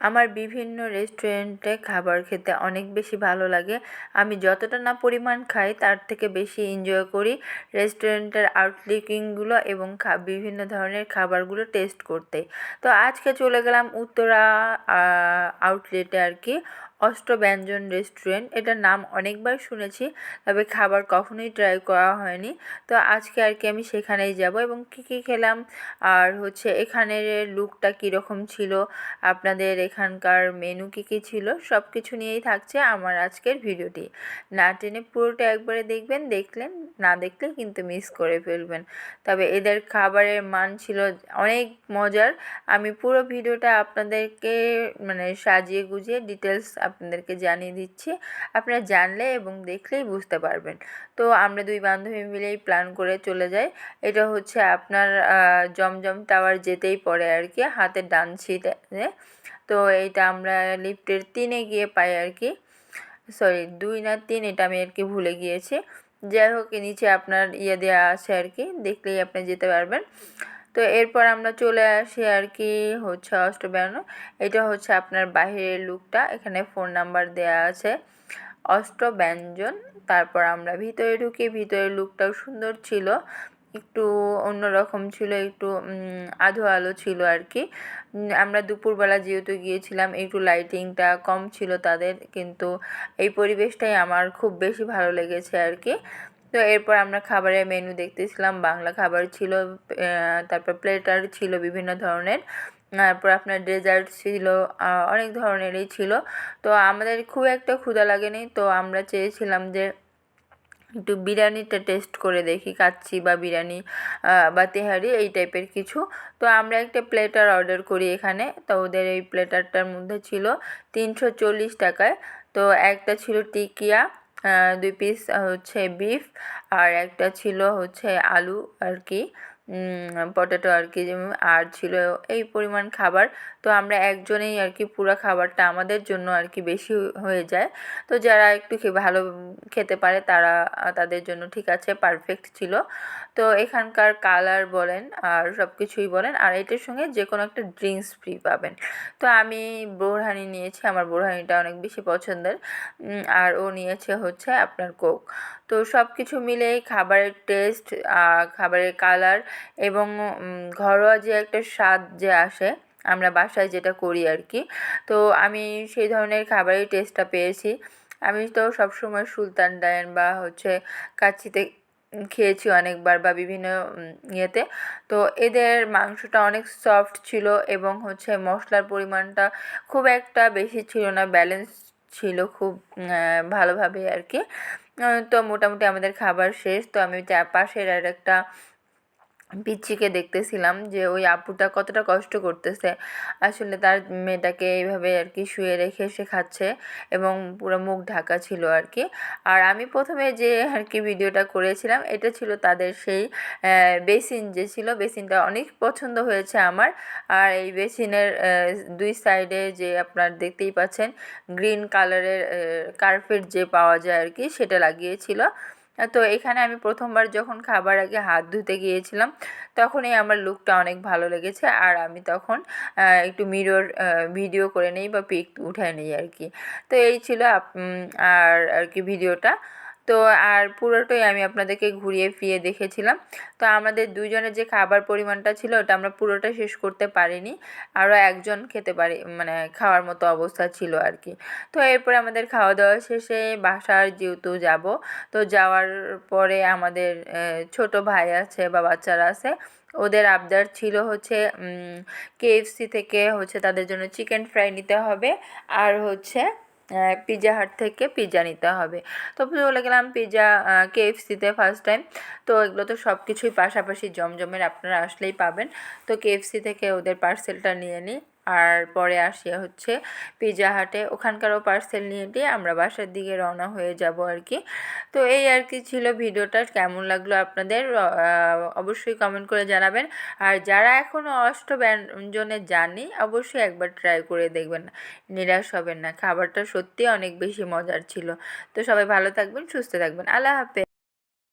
আমার বিভিন্ন রেস্টুরেন্টে খাবার খেতে অনেক বেশি ভালো লাগে। আমি যতটা না পরিমাণ খাই, তার থেকে বেশি এনজয় করি রেস্টুরেন্টের আউটলুকিংগুলো এবং বিভিন্ন ধরনের খাবারগুলো টেস্ট করতে। তো আজকে চলে গেলাম উত্তরা আউটলেটে আর কি। অষ্টব্যঞ্জন রেস্টুরেন্ট। এটার নাম অনেকবার শুনেছি, তবে খাবার কখনোই ট্রাই করা হয়নি। তো আজকে আর কি আমি সেখানেই যাব এবং কী কী খেলাম, আর হচ্ছে এখানের লুকটা কীরকম ছিল, আপনাদের এখানকার মেনু কী কী ছিল সব কিছু নিয়েই থাকছে আমার আজকের ভিডিওটি। না টেনে পুরোটা একবারে দেখবেন, দেখলেন না দেখলে কিন্তু মিস করে ফেলবেন। তবে এদের খাবারের মান ছিল অনেক মজার। আমি পুরো ভিডিওটা আপনাদেরকে মানে সাজিয়ে গুজিয়ে ডিটেলস আপনাদেরকে জানিয়ে দিচ্ছি। আপনারা জানলে এবং দেখলেই বুঝতে পারবেন। তো আমরা দুই বান্ধবী মিলেই প্ল্যান করে চলে যাই। এটা হচ্ছে আপনার জমজম টাওয়ার যেতেই পড়ে আর কি, হাতের ডান সিটে তো এইটা আমরা লিফটের তিনে গিয়ে পাই আর কি। সরি দুই না তিন এটা আমি আর কি ভুলে গিয়েছি। যাই হোক নিচে আপনার ইয়ে দেওয়া আছে আর কি, দেখলেই আপনি যেতে পারবেন। তো এরপর আমরা চলে আসি আর কি, হচ্ছে অষ্টব্যান্ন এটা হচ্ছে আপনার বাহিরের লুকটা এখানে ফোন নাম্বার দেয়া আছে। অষ্টব্যঞ্জন তারপর আমরা ভিতরে ঢুকি, ভিতরের লুকটাও সুন্দর ছিল। একটু অন্যরকম ছিল, একটু আধো আলো ছিল আর কি আমরা দুপুরবেলা যেহেতু গিয়েছিলাম, একটু লাইটিংটা কম ছিল তাদের, কিন্তু এই পরিবেশটাই আমার খুব বেশি ভালো লেগেছে আর কি তো এরপর আমরা খাবারের মেনু দেখতেছিলাম, বাংলা খাবার ছিল তারপর প্লেটার ছিল বিভিন্ন ধরনের। তারপর আপনার ডেজার্ট ছিল অনেক ধরনেরই ছিল। তো আমাদের খুব একটা ক্ষুধা লাগেনি, তো আমরা চেয়েছিলাম যে একটু বিরিয়ানিটা টেস্ট করে দেখি, কাচ্চি বা বিরিয়ানি বা তেহারি, এই টাইপের কিছু। তো আমরা একটা প্লেটার অর্ডার করি এখানে। তো ওদের এই প্লেটারটার মধ্যে ছিল তিনশো চল্লিশ টাকায়। তো একটা ছিল টিকিয়া দুই পিস হচ্ছে বিফ আর একটা ছিল হচ্ছে আলু আর কি। পটেটো আর কি আর ছিল এই পরিমাণ খাবার। তো আমরা একজনেই আর কি পুরো খাবারটা আমাদের জন্য আর কি বেশি হয়ে যায়। তো যারা একটু ভালো খেতে পারে তারা, তাদের জন্য ঠিক আছে পারফেক্ট ছিল। তো এখানকার কালার বলেন আর সব কিছুই বলেন, আর এটার সঙ্গে যে কোনো একটা ড্রিঙ্কস ফ্রি পাবেন। তো আমি বোরহানি নিয়েছি, আমার বোরহানিটা অনেক বেশি পছন্দের। আর ও নিয়েছে হচ্ছে আপনার কোক তো সব কিছু মিলেই খাবারের টেস্ট খাবারের কালার এবং ঘরোয়া যে একটা স্বাদ যে আসে, আমরা বাসায় যেটা করি আর কি তো আমি সেই ধরনের খাবারের টেস্টটা পেয়েছি। আমি তো সবসময় সুলতান ডায়ন বা হচ্ছে কাচ্চিতে খেয়েছি অনেকবার বা বিভিন্ন ইয়েতে। তো এদের মাংসটা অনেক সফট ছিল এবং হচ্ছে মশলার পরিমাণটা খুব একটা বেশি ছিল না ব্যালেন্স ছিল খুব ভালোভাবে আর কি তো মোটামুটি আমাদের খাবার শেষ। তো আমি পাশের আর একটা পিচ্চিকে দেখতেছিলাম যে ওই আপুটা কতটা কষ্ট করতেছে। আসলে তার মেয়েটাকে এইভাবে আর কি শুয়ে রেখে সে খাচ্ছে এবং পুরো মুখ ঢাকা ছিল আর কি। আর আমি প্রথমে যে আর কি ভিডিওটা করেছিলাম, এটা ছিল তাদের সেই বেসিন যে ছিল, বেসিনটা অনেক পছন্দ হয়েছে আমার। আর এই বেসিনের দুই সাইডে যে আপনার দেখতেই পাচ্ছেন, গ্রিন কালারের কার্পেট যে পাওয়া যায় আর কি, সেটা লাগিয়েছিল। তো এখানে আমি প্রথমবার যখন খাবার আগে হাত ধুতে গিয়েছিলাম, তখনই আমার লুকটা অনেক ভালো লেগেছে। আর আমি তখন একটু মিরর ভিডিও করে নেই বা পিক উঠায় নেই আর কি। তো এই ছিল আর আর কি ভিডিওটা তো আর পুরোটাই আমি আপনাদেরকে ঘুরিয়ে ফিরিয়ে দেখেছিলাম। তো আমাদের দুজনের যে খাবার পরিমাণটা ছিল, ওটা আমরা পুরোটা শেষ করতে পারিনি। আরও একজন খেতে পারি মানে খাওয়ার মতো অবস্থা ছিল আর কি। তো এরপরে আমাদের খাওয়া দাওয়া শেষে বাসার যেহেতু যাব, তো যাওয়ার পরে আমাদের ছোট ভাই আছে বা বাচ্চারা আছে, ওদের আবদার ছিল হচ্ছে কেএফসি থেকে হচ্ছে তাদের জন্য চিকেন ফ্রাই নিতে হবে। আর হচ্ছে পিৎজা হাট থেকে পিৎজা নিতে হবে। তো চলে গেলাম পিৎজা কেএফসিতে ফার্স্ট টাইম তো এগুলো তো সব কিছুই পাশাপাশি জমজমের, আপনারা আসলেই পাবেন। তো কেএফসি থেকে ওদের পার্সেলটা নিয়ে নিই। আর পরে আসি হচ্ছে পিজা হাটে। ওখানকারও পার্সেল নিয়ে দিয়ে আমরা বাসার দিকে রওনা হয়ে যাব আর কি তো এই আর কি ছিল ভিডিওটা। কেমন লাগল আপনাদের? অবশ্যই কমেন্ট করে জানাবেন। আর যারা এখনও অষ্ট ব্যঞ্জনে যাননি, অবশ্যই একবার ট্রাই করে দেখবেন। নিরাশ হবেন না। খাবারটা সত্যি অনেক বেশি মজার ছিল। তো সবাই ভালো থাকবেন, সুস্থ থাকবেন। আল্লাহ হাফেজ।